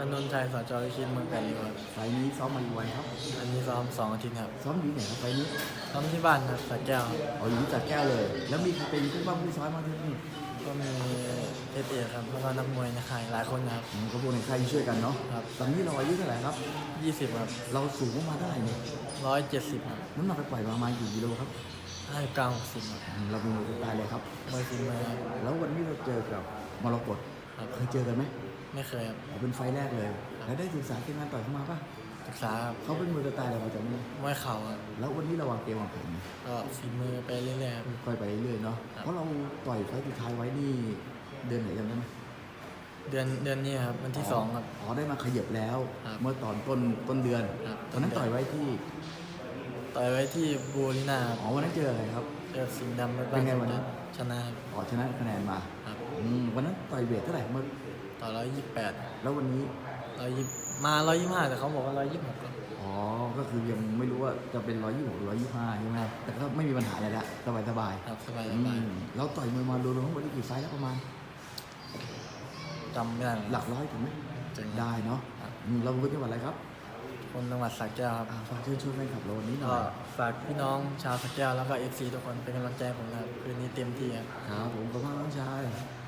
ถนนชัยสจวิชิตเมืองแปดริ้วครับไฟล์นี้ซ้อมมากี่วันครับ อันนี้ซ้อมสองอาทิตย์ครับซ้อมอยู่ที่ไหนครับไฟล์นี้ซ้อมที่บ้านครับสระแก้วครับอ๋ออยู่ที่จัดแก้วเลย แล้วมีใครเป็นผู้บ้างผู้ซ้อมมางที่นี่ก็มีเอสเอครับแล้วก็นักมวยในค่ายหลายคนนะครับ อืมก็พวกในค่ายช่วยกันเนาะครับ ตอนนี้เราอายุเท่าไหร่ครับ ยี่สิบครับเราสูงประมาณเท่าไหร่เนี่ยร้อยเจ็ดสิบครับน้ำหนักไปปล่อยประมาณกี่กิโลครับห้าเก้าหกสิบครับอืมเราเป็นมือตายเลยครับ มวยฝีมือครับแล้ววันนี้เราเจอกับมรกต ครับ เคยเจอกันไหมไม่เคยครับ อ๋อเป็นไฟล์แรกเลย แล้วได้ศึกษาเกมงานต่อยเข้ามาปะศึกษาครับเขาเป็นมือตายเราประจำไหมมวยเข่าครับแล้ววันนี้เราวางเกมวางแผนไงก็ฝีมือไปเรื่อยๆครับ ค่อยไปเรื่อยๆเนาะครับเพราะเราต่อยไฟล์สุดท้ายไว้นี่เดือนไหนจำได้ไหมเดือนเดือนนี้ครับวันที่สองครับ อ๋อได้มาขยับแล้ว ครับเมื่อตอนต้นต้นเดือน ครับ ตอนนั้นต่อยไว้ที่ ต่อยไว้ที่บูรินาครับอ๋อวันนั้นเจออะไรครับ เจอสิงห์ดำไปเป็นไงวันนั้น ชนะครับ อ๋อชนะคะแนนมา ครับ อืมวันนั้นต่อยเวทเท่าไหร่เมื่อต่อร้อยยี่สิบแปดแล้ววันนี้ร้อยยี่มาร้อยยี่ห้าแต่เขาบอกว่าร้อยยี่สิบหกครับอ๋อ ก็คือยังไม่รู้ว่าจะเป็นร้อยยี่สิบร้อยยี่ห้าใช่ไหมแต่ก็ไม่มีปัญหาอะไรละสบายสบายครับสบายๆสอืบายมเราต่อยมวยมารวมๆทั้งหมดนี่กี่ไฟล์แล้วประมาณจำไม่ได้หลักร้อยถูกไหมถึงได้เนาะครับอืมเราเป็นจังหวัดอะไรครับ คนจังหวัดสระแก้วครับอ่าฝากเชิญชวนแฟนคลับเราวันนี้หน่ก็อยฝากพี่น้องชาวสระแก้วแล้วก็เอฟซีทุกคนเป็นกำลังใจให้ผมนะครับคืนนี้เต็มที่ครับครับผมขอบคุณน้องชายค